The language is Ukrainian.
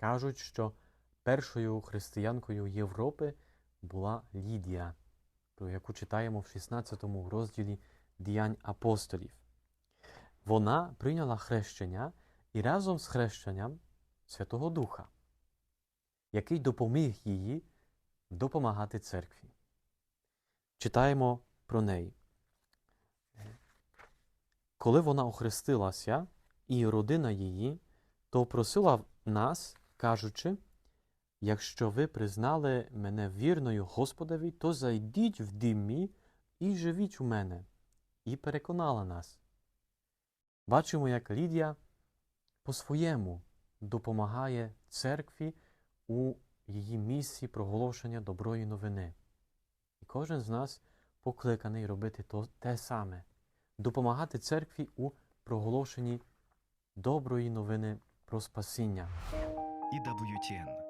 Кажуть, що першою християнкою Європи була Лідія, про яку читаємо в 16 розділі діянь апостолів. Вона прийняла хрещення і разом з хрещенням Святого Духа, який допоміг їй допомагати церкві. Читаємо про неї. Коли вона охрестилася і родина її, то просила нас, кажучи, якщо ви признали мене вірною Господові, то зайдіть в дім і живіть у мене, і переконала нас. Бачимо, як Лідія по-своєму допомагає церкві у її місії проголошення доброї новини. І кожен з нас покликаний робити то, те саме допомагати церкві у проголошенні доброї новини про спасіння. EWTN